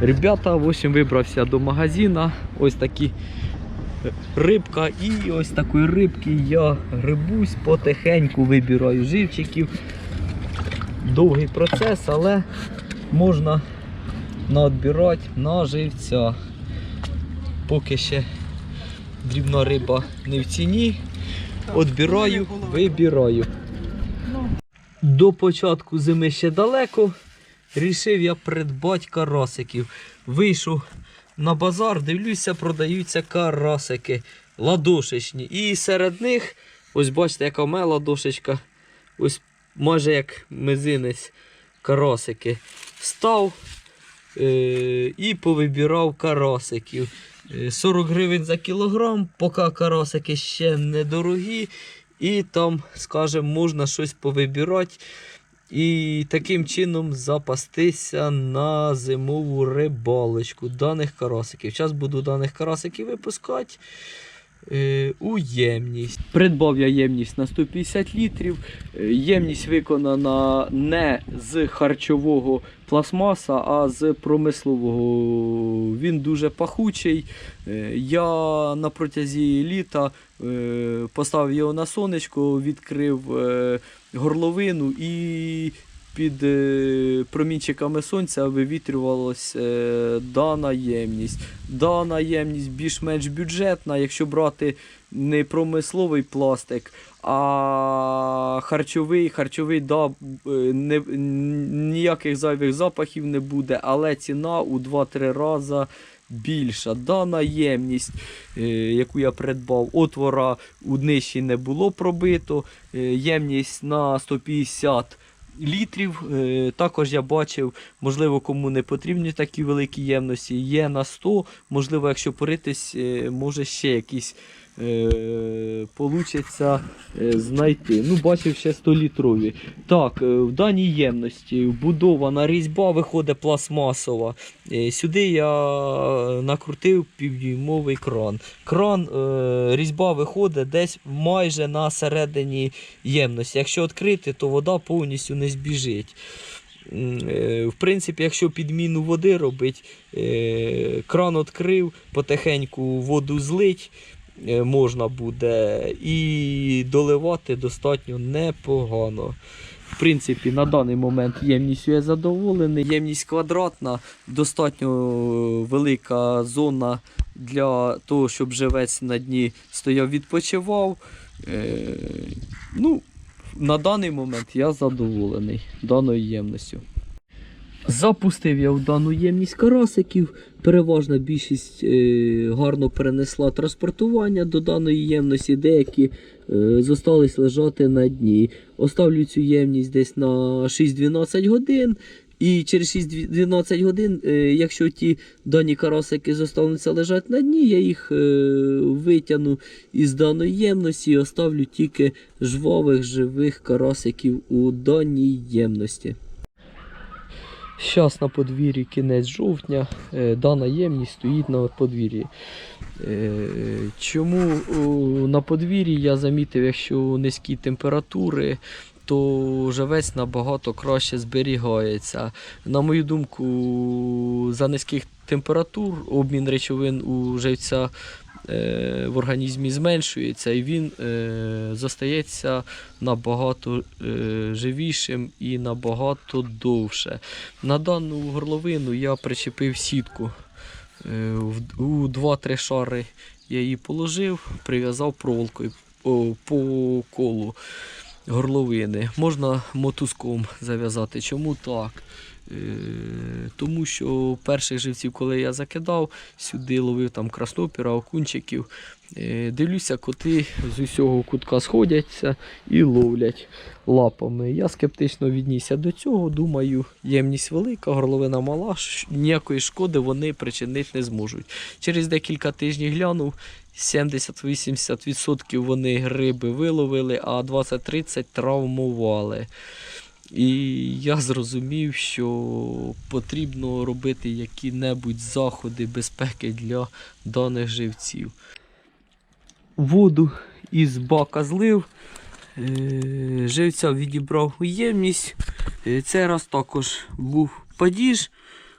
Ребята, в общем, вибрався до магазина. Ось такі рибка. І ось такої рибки я грибусь, потихеньку вибираю живчиків. Довгий процес, але можна надбирати на живця. Поки ще дрібна риба не в ціні. Отбираю, вибираю. До початку зими ще далеко. Рішив я придбати карасиків. Вийшов на базар, дивлюся, продаються карасики ладошечні. І серед них, ось бачите, яка в мене ладошечка. Ось майже як мизинець карасики. Став е- і повибирав карасиків. Е, 40 гривень за кілограм, поки карасики ще недорогі. І там, скажімо, можна щось повибирати. І таким чином запастися на зимову рибалочку даних карасиків. Зараз буду даних карасиків випускати е, у ємність. Придбав я ємність на 150 літрів. Е, Ємність виконана не з харчового пластмаса, а з промислового. Він дуже пахучий. Е, Я на протязі літа поставив його на сонечко, відкрив е, горловину і під е, промінчиками сонця вивітрювалася е, дана ємність. Дана ємність більш-менш бюджетна, якщо брати не промисловий пластик, а харчовий, харчовий да, е, не, ніяких зайвих запахів не буде, але ціна у 2-3 рази більша. Дана ємність, е, яку я придбав, отвора у днищі не було пробито. Е, ємність на 150 літрів. Е, Також я бачив, можливо, кому не потрібні такі великі ємності. Є на 100, можливо, якщо поритись, може ще якісь е, получиться е, знайти. Ну, бачив ще 100 літрові. Так, е, в даній ємності вбудована різьба виходить пластмасова. Сюди я накрутив півдюймовий кран. Кран, різьба виходить десь майже на середині ємності. Якщо відкрити, то вода повністю не збіжить. В принципі, якщо підміну води робить, кран відкрив, потихеньку воду злить можна буде і доливати достатньо непогано. В принципі, на даний момент ємністю я задоволений. Ємність квадратна, достатньо велика зона для того, щоб живець на дні стояв, відпочивав. Е, ну, на даний момент я задоволений даною ємністю. Запустив я в дану ємність карасиків. Переважна більшість е, гарно перенесла транспортування до даної ємності, деякі е, зостались лежати на дні. Оставлю цю ємність десь на 6-12 годин. І через 6-12 годин, е, якщо ті дані карасики зостануться лежати на дні, я їх е, витягну із даної ємності і оставлю тільки жвавих живих карасиків у даній ємності. Зараз на подвір'ї кінець жовтня, е, дана ємність стоїть на подвір'ї. Е, Чому на подвір'ї я замітив, якщо низькі температури, то живець набагато краще зберігається. На мою думку, за низьких температур обмін речовин у живця е, в організмі зменшується і він е, зостається набагато е, живішим і набагато довше. На дану горловину я причепив сітку. Е, У 2-3 шари я її положив, прив'язав проволокою по колу горловини. Можна мотузком зав'язати. Чому так? Е, Тому що перших живців, коли я закидав, сюди ловив там краснопіра, окунчиків. Е, Дивлюся, коти з усього кутка сходяться і ловлять лапами. Я скептично віднісся до цього. Думаю, ємність велика, горловина мала, ніякої шкоди вони причинити не зможуть. Через декілька тижнів глянув. 70-80% вони гриби виловили, а 20-30 травмували. І я зрозумів, що потрібно робити які-небудь заходи безпеки для даних живців. Воду із бака злив, е, живця відібрав у ємність. Е, Цей раз також був падіж.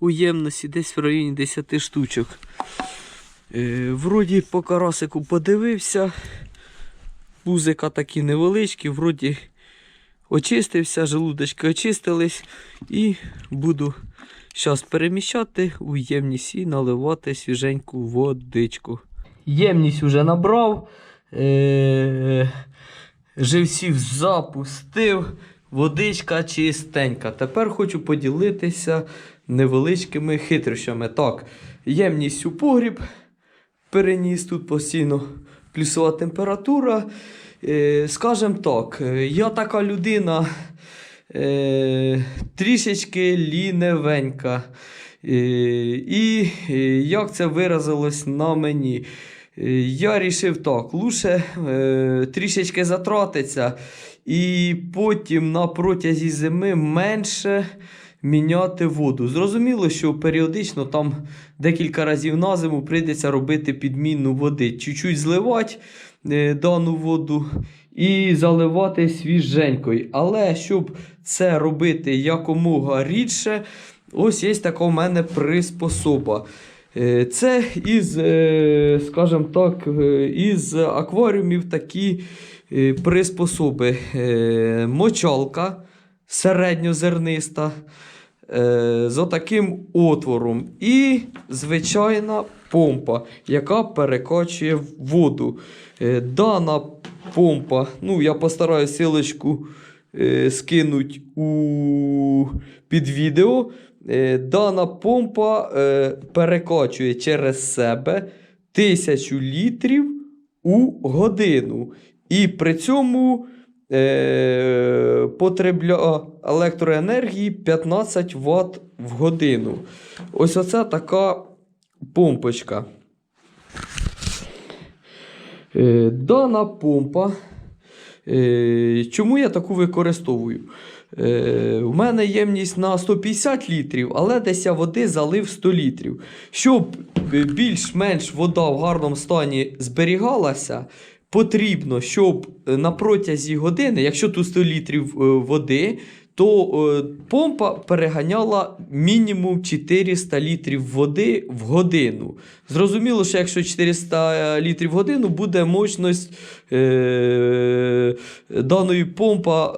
у ємності десь в районі 10 штучок. Е, вроді по карасику подивився. Пузика такі невеличкі, вроді очистився, желудочки очистились і буду зараз переміщати у ємність і наливати свіженьку водичку. Ємність вже набрав, е- живців запустив, водичка чистенька. Тепер хочу поділитися невеличкими хитрощами. Так, ємність у погріб переніс тут постійно плюсова температура. Е, скажем так, е, я така людина е, трішечки ліневенька. І як це виразилось на мені? Я рішив так, лучше трішечки затратиться, і потім на протязі зими менше міняти воду. Зрозуміло, що періодично там декілька разів на зиму прийдеться робити підміну води. Чуть-чуть зливати е, дану воду і заливати свіженькою. Але щоб це робити якомога рідше, ось є така у мене приспособа. Е, Це із, е, скажімо так, е, із акваріумів такі приспособи. Мочалка середньозерниста е, з отаким отвором. І звичайна помпа, яка перекачує воду. Е, Дана помпа, ну я постараюсь силочку е, скинуть у під відео. Е, Дана помпа е, перекачує через себе 1000 літрів у годину. І при цьому е, потребляє електроенергії 15 Вт в годину. Ось оце така помпочка. Е, дана помпа. Е, чому я таку використовую? Е, у мене ємність на 150 літрів, але десь я води залив 100 літрів. Щоб більш-менш вода в гарному стані зберігалася, потрібно, щоб е, на протязі години, якщо тут 100 літрів е, води, то е, помпа переганяла мінімум 400 літрів води в годину. Зрозуміло, що якщо 400 літрів в годину буде мощність е, даної помпа,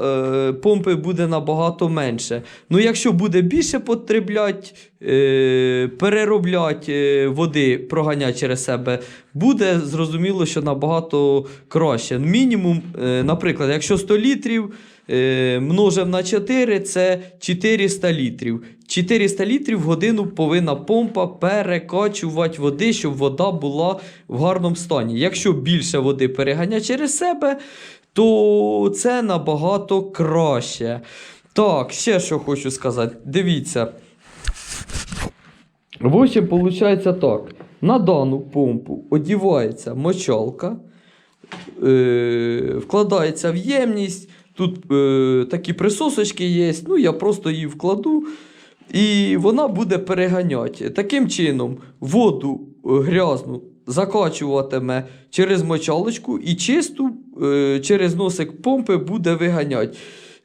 е, помпи буде набагато менше. Ну, якщо буде більше потребляти, е, переробляти е, води, проганяти через себе, буде зрозуміло, що набагато краще. Мінімум, е, наприклад, якщо 100 літрів. Множимо на 4 це 400 літрів. 400 літрів в годину повинна помпа перекачувати води, щоб вода була в гарному стані. Якщо більше води переганяє через себе, то це набагато краще. Так, ще що хочу сказати. Дивіться. В общем, виходить так. На дану помпу одівається мочалка, е, вкладається в ємність. Тут е, такі присосочки є. Ну, я просто її вкладу. І вона буде переганяти. Таким чином, воду е, грязну закачуватиме через мочалочку і чисту е, через носик помпи буде виганяти.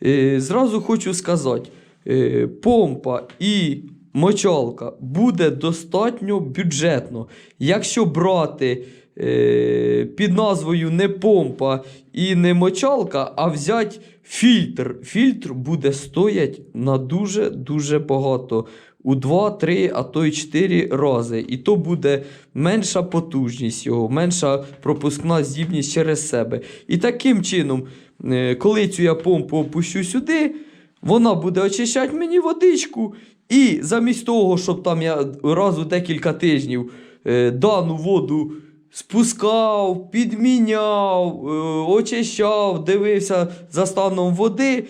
Е, зразу хочу сказати, е, помпа і мочалка буде достатньо бюджетно. Якщо брати е, під назвою не помпа і не мочалка, а взяти фільтр. Фільтр буде стоять на дуже-дуже багато. У 2, 3, а то й 4 рази. І то буде менша потужність його, менша пропускна здібність через себе. І таким чином, е, коли цю я помпу опущу сюди, вона буде очищати мені водичку. І замість того, щоб там я раз у декілька тижнів е, дану воду спускав, підміняв, е, очищав, дивився за станом води,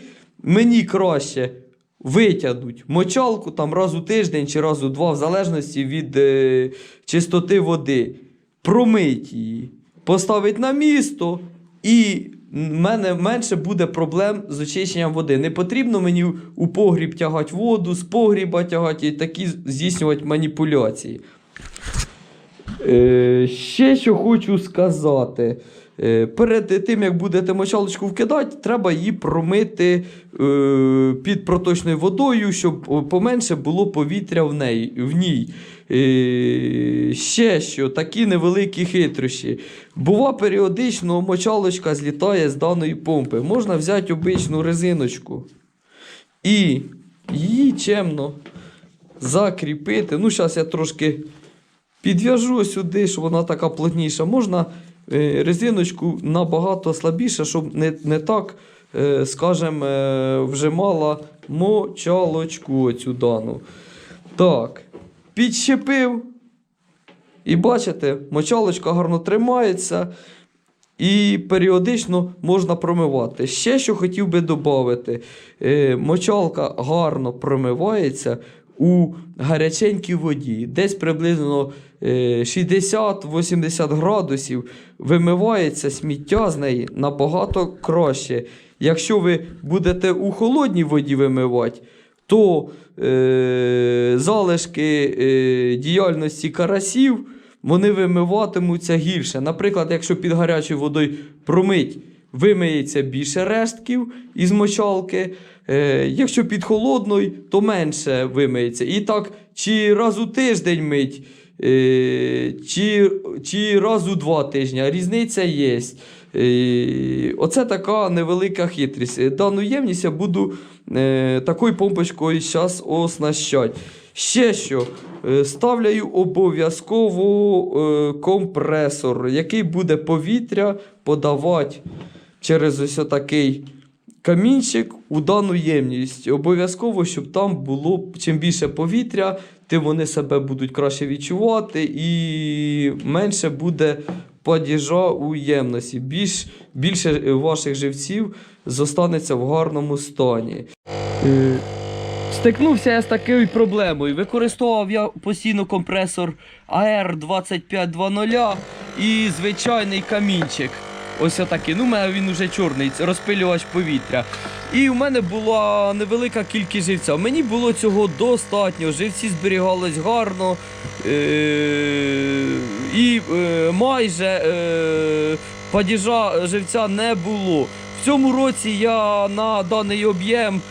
мені краще витягнуть мочалку там раз у тиждень чи раз у два, в залежності від е, чистоти води, промить її, поставить на місто і. В мене менше буде проблем з очищенням води. Не потрібно мені у погріб тягати воду, з погріба тягати і такі здійснювати маніпуляції. Е, ще що хочу сказати. Е, Перед тим, як будете мочалочку вкидати, треба її промити е, під проточною водою, щоб поменше було повітря в, неї, в ній. Е, ще що, такі невеликі хитрощі. Бува, періодично мочалочка злітає з даної помпи. Можна взяти обичну резиночку і її чемно закріпити. Ну, зараз я трошки підв'яжу сюди, щоб вона така плотніша. Можна резиночку набагато слабіше, щоб не, не так, е, скажімо, е, вжимала мочалочку оцю дану. Так, підщепив. І бачите, мочалочка гарно тримається. І періодично можна промивати. Ще що хотів би додати, е, мочалка гарно промивається у гаряченькій воді. Десь приблизно е, 60-80 градусів вимивається сміття з неї набагато краще. Якщо ви будете у холодній воді вимивати, то е, залишки е, діяльності карасів вони вимиватимуться гірше. Наприклад, якщо під гарячою водою промить, вимиється більше рештків із мочалки. Е, якщо під холодною, то менше вимиється. І так, чи раз у тиждень мить, е, чи, чи раз у два тижні. Різниця є. Е, Оце така невелика хитрість. Е, Дану ємність я буду е, такою помпочкою зараз оснащати. Ще що, е, ставляю обов'язково компресор, який буде повітря подавати через ось такий камінчик у дану ємність. Обов'язково, щоб там було чим більше повітря, тим вони себе будуть краще відчувати і менше буде падіжа у ємності. Більш, більше ваших живців зостанеться в гарному стані. Стикнувся я з такою проблемою. Використовував я постійно компресор AR2520 і звичайний камінчик. Ось отакий. Ну, у мене він уже чорний, розпилювач повітря. І в мене була невелика кількість живця. Мені було цього достатньо. Живці зберігались гарно. Е- і е- майже е- падіжа живця не було. В цьому році я на даний об'єм,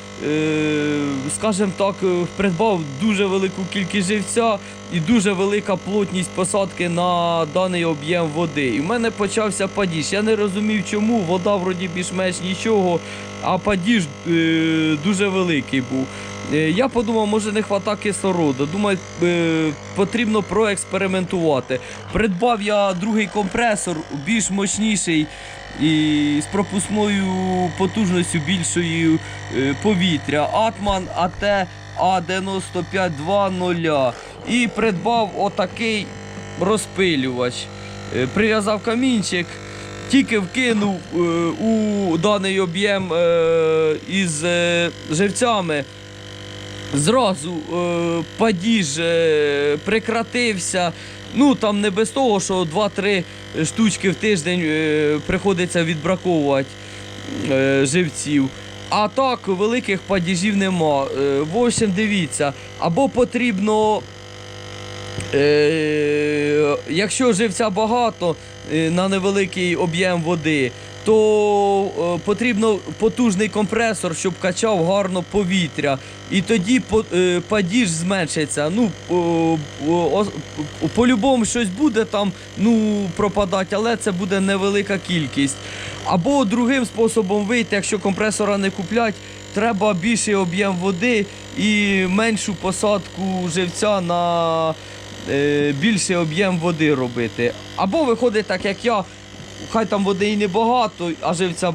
скажімо так, е, придбав дуже велику кількість живця і дуже велика плотність посадки на даний об'єм води. І в мене почався падіж. Я не розумів, чому. Вода вроді більш-менш нічого, а падіж е, дуже великий був. Е, Я подумав, може не вистачає кислороду. Думаю, е, потрібно проекспериментувати. Придбав я другий компресор, більш мощніший і з пропускною потужністю більшою е, повітря. Атман АТ А9520. І придбав отакий розпилювач. Е, Прив'язав камінчик. Тільки вкинув е, у даний об'єм із живцями, зразу падіж прекратився. Ну там не без того, що 2-3 штучки в тиждень е, приходиться відбраковувати е, живців. А так великих падіжів нема. Е, в общем, дивіться, або потрібно. Е, якщо живця багато е, на невеликий об'єм води, то е, потрібно потужний компресор, щоб качав гарно повітря. І тоді по- е, падіж зменшиться. Ну, по-любому щось буде там ну, пропадати, але це буде невелика кількість. Або другим способом вийти, якщо компресора не куплять, треба більший об'єм води і меншу посадку живця на е, більший об'єм води робити. Або виходить так, як я, хай там води і небагато, а живця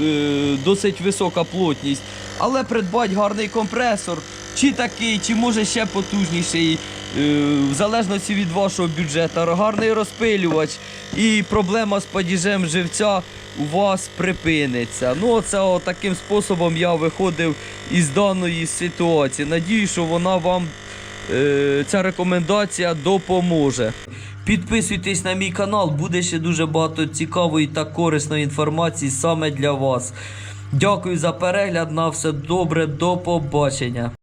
е, досить висока плотність. Але придбати гарний компресор, чи такий, чи може ще потужніший, е, в залежності від вашого бюджету, гарний розпилювач і проблема з падіжем живця у вас припиниться. Ну, оце таким способом я виходив із даної ситуації. Надію, що вона вам е, ця рекомендація допоможе. Підписуйтесь на мій канал, буде ще дуже багато цікавої та корисної інформації саме для вас. Дякую за перегляд. На все добре, до побачення.